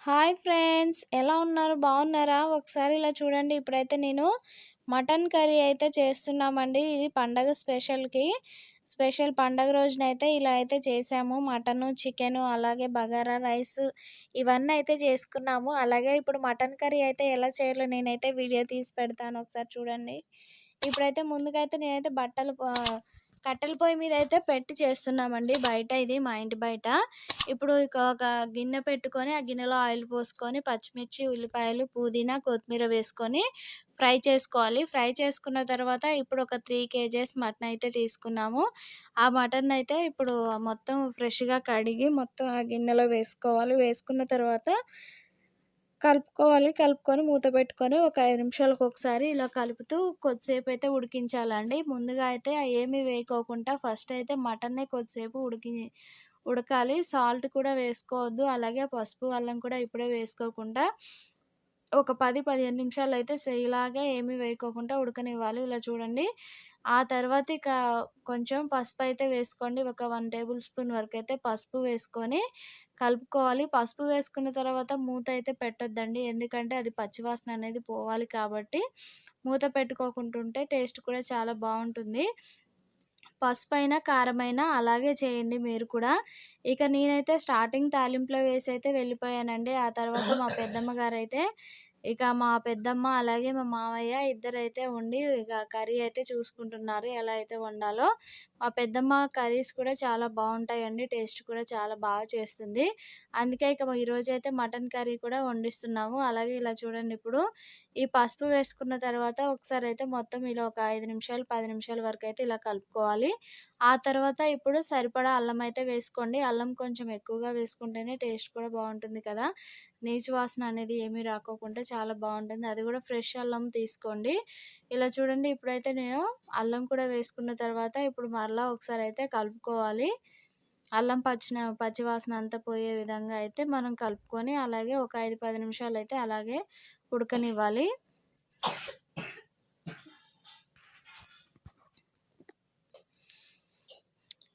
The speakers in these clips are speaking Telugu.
హాయ్ ఫ్రెండ్స్ ఎలా ఉన్నారు? బాగున్నారా? ఒకసారి ఇలా చూడండి. ఇప్పుడైతే నేను మటన్ కర్రీ అయితే చేస్తున్నామండి. ఇది పండగ స్పెషల్కి. స్పెషల్ పండగ రోజునైతే ఇలా అయితే చేసాము. మటను చికెను అలాగే బగారా రైస్ ఇవన్నీ అయితే చేసుకున్నాము. అలాగే ఇప్పుడు మటన్ కర్రీ అయితే ఎలా చేయాలో నేనైతే వీడియో తీసి పెడతాను. ఒకసారి చూడండి. ఇప్పుడైతే ముందుగా అయితే నేనైతే బట్టలు కట్టెల పొయ్యి మీద అయితే పెట్టి చేస్తున్నామండి బయట. ఇది మా ఇంటి బయట. ఇప్పుడు ఒక గిన్నె పెట్టుకొని ఆ గిన్నెలో ఆయిల్ పోసుకొని పచ్చిమిర్చి ఉల్లిపాయలు పుదీనా కొత్తిమీర వేసుకొని ఫ్రై చేసుకోవాలి. ఫ్రై చేసుకున్న తర్వాత ఇప్పుడు ఒక త్రీ కేజెస్ మటన్ అయితే తీసుకున్నాము. ఆ మటన్ అయితే ఇప్పుడు మొత్తం ఫ్రెష్గా కడిగి మొత్తం ఆ గిన్నెలో వేసుకోవాలి. వేసుకున్న తర్వాత కలుపుకోవాలి కలుపుకొని మూత పెట్టుకొని ఒక ఐదు నిమిషాలకు ఒకసారి ఇలా కలుపుతూ కొద్దిసేపు అయితే ఉడికించాలండి. ముందుగా అయితే ఏమీ వేయకోకుండా ఫస్ట్ అయితే మటన్నే కొద్దిసేపు ఉడికి ఉడకాలి. సాల్ట్ కూడా వేసుకోవద్దు. అలాగే పసుపు అల్లం కూడా ఇప్పుడే వేసుకోకుండా ఒక పది పదిహేను నిమిషాలు అయితే ఇలాగే ఏమీ వేయకోకుండా ఉడకనివ్వాలి. ఇలా చూడండి. ఆ తర్వాత ఇక కొంచెం పసుపు అయితే వేసుకోండి. ఒక వన్ టేబుల్ స్పూన్ వరకు అయితే పసుపు వేసుకొని కలుపుకోవాలి. పసుపు వేసుకున్న తర్వాత మూత అయితే పెట్టొద్దండి. ఎందుకంటే అది పచ్చివాసన అనేది పోవాలి కాబట్టి మూత పెట్టుకోకుంటుంటే టేస్ట్ కూడా చాలా బాగుంటుంది. పసుపు అయినా కారమైనా అలాగే చేయండి మీరు కూడా. ఇక నేనైతే స్టార్టింగ్ తాలింపులో వేసి అయితే వెళ్ళిపోయానండి. ఆ తర్వాత మా పెద్దమ్మ గారు అయితే ఇక మా పెద్దమ్మ అలాగే మా మామయ్య ఇద్దరైతే ఉండి ఇక కర్రీ అయితే చూసుకుంటున్నారు. ఎలా అయితే వండాలో. మా పెద్దమ్మ కర్రీస్ కూడా చాలా బాగుంటాయండి. టేస్ట్ కూడా చాలా బాగా చేస్తుంది. అందుకే ఇక ఈరోజు అయితే మటన్ కర్రీ కూడా వండిస్తున్నాము. అలాగే ఇలా చూడండి ఇప్పుడు. ఈ పసుపు వేసుకున్న తర్వాత ఒకసారి అయితే మొత్తం ఇలా ఒక ఐదు నిమిషాలు పది నిమిషాల వరకు అయితే ఇలా కలుపుకోవాలి. ఆ తర్వాత ఇప్పుడు సరిపడా అల్లం అయితే వేసుకోండి. అల్లం కొంచెం ఎక్కువగా వేసుకుంటేనే టేస్ట్ కూడా బాగుంటుంది కదా. నీచు వాసన అనేది ఏమీ రాకోకుండా చాలా బాగుంటుంది. అది కూడా ఫ్రెష్ అల్లం తీసుకోండి. ఇలా చూడండి ఇప్పుడైతే నేను అల్లం కూడా వేసుకున్న తర్వాత ఇప్పుడు మరలా ఒకసారి అయితే కలుపుకోవాలి. అల్లం పచ్చిన పచ్చివాసన అంతా పోయే విధంగా అయితే మనం కలుపుకొని అలాగే ఒక ఐదు పది నిమిషాలు అయితే అలాగే ఉడకనివ్వాలి.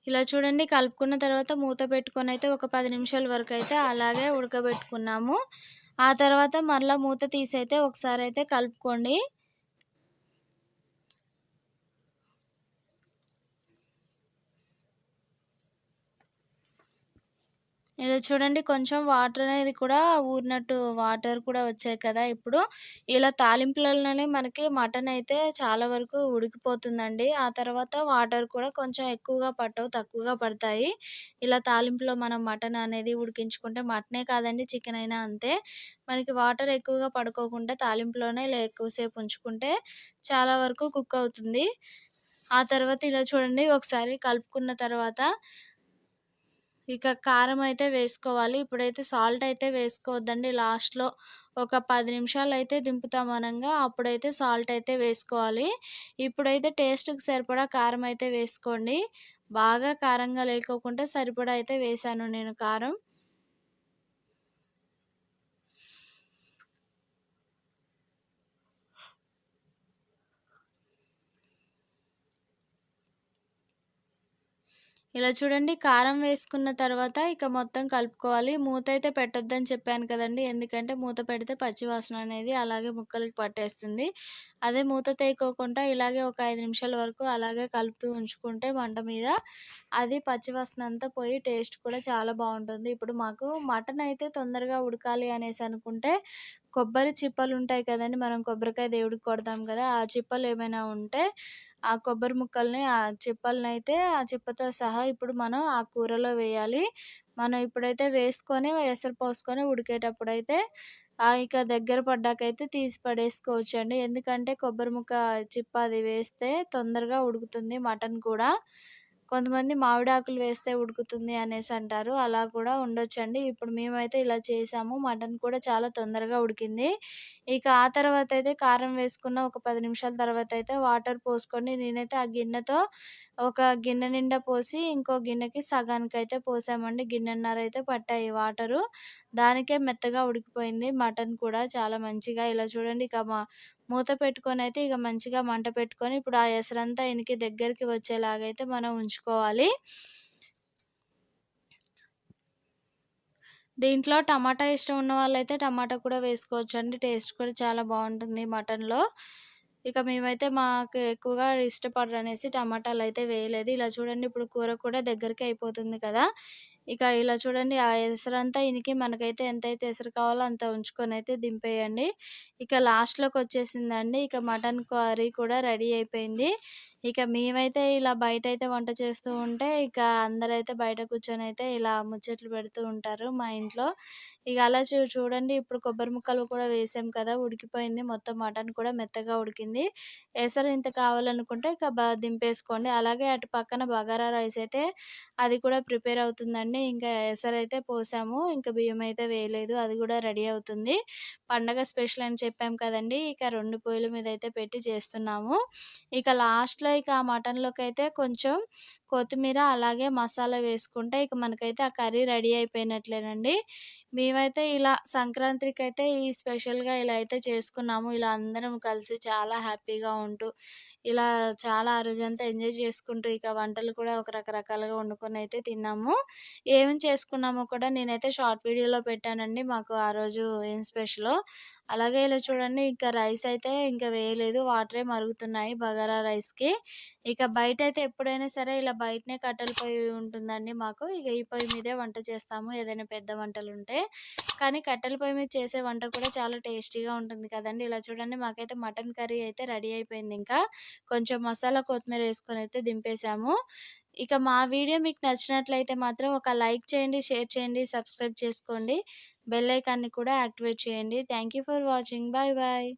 ఇలా చూడండి కలుపుకున్న తర్వాత మూత పెట్టుకొని అయితే ఒక పది నిమిషాల వరకు అయితే అలాగే ఉడకబెట్టుకున్నాము. ఆ తర్వాత మరలా మూత తీసి అయితే ఒకసారి అయితే కలుపుకోండి. ఇలా చూడండి కొంచెం వాటర్ అనేది కూడా ఊరినట్టు వాటర్ కూడా వచ్చాయి కదా ఇప్పుడు. ఇలా తాలింపులలోనే మనకి మటన్ అయితే చాలా వరకు ఉడికిపోతుందండి. ఆ తర్వాత వాటర్ కూడా కొంచెం ఎక్కువగా పట్టవు తక్కువగా పడతాయి. ఇలా తాలింపులో మనం మటన్ అనేది ఉడికించుకుంటే మటనే కాదండి చికెన్ అయినా అంతే. మనకి వాటర్ ఎక్కువగా పడుకోకుండా తాలింపులోనే ఇలా ఎక్కువసేపు ఉంచుకుంటే చాలా వరకు కుక్ అవుతుంది. ఆ తర్వాత ఇలా చూడండి ఒకసారి కలుపుకున్న తర్వాత ఇక కారం అయితే వేసుకోవాలి. ఇప్పుడైతే సాల్ట్ అయితే వేసుకోవద్దండి. లాస్ట్లో ఒక పది నిమిషాలు అయితే దింపుతాం అనంగా అప్పుడైతే సాల్ట్ అయితే వేసుకోవాలి. ఇప్పుడైతే టేస్ట్కి సరిపడా కారం అయితే వేసుకోండి. బాగా కారంగా లేకోకుండా సరిపడా అయితే వేసాను నేను కారం. ఇలా చూడండి కారం వేసుకున్న తర్వాత ఇక మొత్తం కలుపుకోవాలి. మూత అయితే పెట్టొద్దని చెప్పాను కదండి. ఎందుకంటే మూత పెడితే పచ్చివాసన అనేది అలాగే ముక్కలకి పట్టేస్తుంది. అదే మూత తేకోకుండా ఇలాగే ఒక ఐదు నిమిషాల వరకు అలాగే కలుపుతూ ఉంచుకుంటే మంట మీద అది పచ్చివాసన అంతా పోయి టేస్ట్ కూడా చాలా బాగుంటుంది. ఇప్పుడు మాకు మటన్ అయితే తొందరగా ఉడకాలి అనేసి అనుకుంటే కొబ్బరి చిప్పలు ఉంటాయి కదండి మనం కొబ్బరికాయ దేవుడికి కొడతాం కదా ఆ చిప్పలు ఏమైనా ఉంటే ఆ కొబ్బరి ముక్కల్ని ఆ చిప్పల్ని అయితే ఆ చిప్పతో సహా ఇప్పుడు మనం ఆ కూరలో వేయాలి. మనం ఇప్పుడైతే వేసుకొని ఎసరు పోసుకొని ఉడికేటప్పుడు అయితే ఇక దగ్గర పడ్డాకైతే తీసి పడేసుకోవచ్చు అండి ఎందుకంటే కొబ్బరి ముక్క చిప్ప అది వేస్తే తొందరగా ఉడుకుతుంది మటన్ కూడా. కొంతమంది మామిడాకులు వేస్తే ఉడుకుతుంది అనేసి అంటారు. అలా కూడా ఉండొచ్చండి. ఇప్పుడు మేమైతే ఇలా చేసాము. మటన్ కూడా చాలా తొందరగా ఉడికింది. ఇక ఆ తర్వాత అయితే కారం వేసుకున్న ఒక పది నిమిషాల తర్వాత అయితే వాటర్ పోసుకొని నేనైతే ఆ గిన్నెతో ఒక గిన్నె నిండా పోసి ఇంకో గిన్నెకి సగానికి అయితే పోసామండి. గిన్నెన్నర అయితే పట్టాయి వాటరు. దానికే మెత్తగా ఉడికిపోయింది మటన్ కూడా. చాలా మంచిగా. ఇలా చూడండి. ఇక మా మూత పెట్టుకొని అయితే ఇక మంచిగా మంట పెట్టుకొని ఇప్పుడు ఆ ఎసరంతా ఇనికి దగ్గరికి వచ్చేలాగైతే మనం ఉంచుకోవాలి దీంట్లో టమాటా ఇష్టం ఉన్న వాళ్ళైతే టమాటా కూడా వేసుకోవచ్చు అండి టేస్ట్ కూడా చాలా బాగుంటుంది మటన్‌లో. ఇక మేమైతే మాకు ఎక్కువగా ఇష్టపడరనేసి అయితే వేయలేదు. ఇలా చూడండి ఇప్పుడు కూర కూడా దగ్గరికి అయిపోతుంది కదా! ఇక ఇలా చూడండి ఆ ఎసరంతా ఇనికి మనకైతే ఎంతైతే ఎసరు కావాలో అంత ఉంచుకొనైతే దింపేయండి. ఇక లాస్ట్లోకి వచ్చేసిందండి ఇక మటన్ కర్రీ కూడా రెడీ అయిపోయింది. ఇక మేమైతే ఇలా బయట అయితే వంట చేస్తూ ఉంటే ఇక అందరైతే బయట కూర్చొని అయితే ఇలా ముచ్చట్లు పెడుతూ ఉంటారు మా ఇంట్లో. ఇక అలా చూ చూడండి ఇప్పుడు కొబ్బరి ముక్కలు కూడా వేసాం కదా! ఉడికిపోయింది. మొత్తం మటన్ కూడా మెత్తగా ఉడికింది. ఎసరు ఇంత కావాలనుకుంటే ఇక బ దింపేసుకోండి. అలాగే అటు పక్కన బగారా రైస్ అయితే అది కూడా ప్రిపేర్ అవుతుందండి. ఇంకా ఎసరైతే పోసాము. ఇంకా బియ్యం అయితే వేయలేదు. అది కూడా రెడీ అవుతుంది. పండగ స్పెషల్ అని చెప్పాం కదండీ! ఇక రెండు పొయ్యిల మీద అయితే పెట్టి చేస్తున్నాము. ఇక లాస్ట్‌లో ఇక ఆ అయితే కొంచెం కొత్తిమీర అలాగే మసాలా వేసుకుంటే ఇక మనకైతే ఆ కర్రీ రెడీ అయిపోయినట్లేనండి. మేమైతే ఇలా సంక్రాంతికి అయితే ఈ స్పెషల్‌గా ఇలా అయితే చేసుకున్నాము. ఇలా అందరం కలిసి చాలా హ్యాపీగా ఉంటూ, ఇలా చాలా ఆ రోజంతా ఎంజాయ్ చేసుకుంటూ ఇక వంటలు కూడా ఒక రకరకాలుగా వండుకొని అయితే తిన్నాము. ఏమేం చేసుకున్నామో కూడా నేనైతే షార్ట్ వీడియోలో పెట్టానండి. మాకు ఆ రోజు ఏం స్పెషలో. అలాగే ఇలా చూడండి ఇంకా రైస్ అయితే ఇంకా వేయలేదు. వాటరే మరుగుతున్నాయి బగారా రైస్‌కి. ఇక బయట అయితే ఎప్పుడైనా సరే ఇలా బయటనే కట్టెల పొయ్యి ఉంటుందండి మాకు. ఇక ఈ పొయ్యి మీదే వంట చేస్తాము ఏదైనా పెద్ద వంటలుంటే. కానీ కట్టెల పొయ్యి మీద చేసే వంట కూడా చాలా టేస్టీగా ఉంటుంది కదండి ఇలా చూడండి మాకైతే మటన్ కర్రీ అయితే రెడీ అయిపోయింది ఇంకా. కొంచెం మసాలా కొత్తిమీర వేసుకొని అయితే దింపేసాము. ఇక మా వీడియో మీకు నచ్చినట్లయితే మాత్రం ఒక లైక్ చేయండి, షేర్ చేయండి, సబ్స్క్రైబ్ చేసుకోండి. బెల్ ఐకాన్‌ని కూడా యాక్టివేట్ చేయండి. Thank you for watching. Bye bye.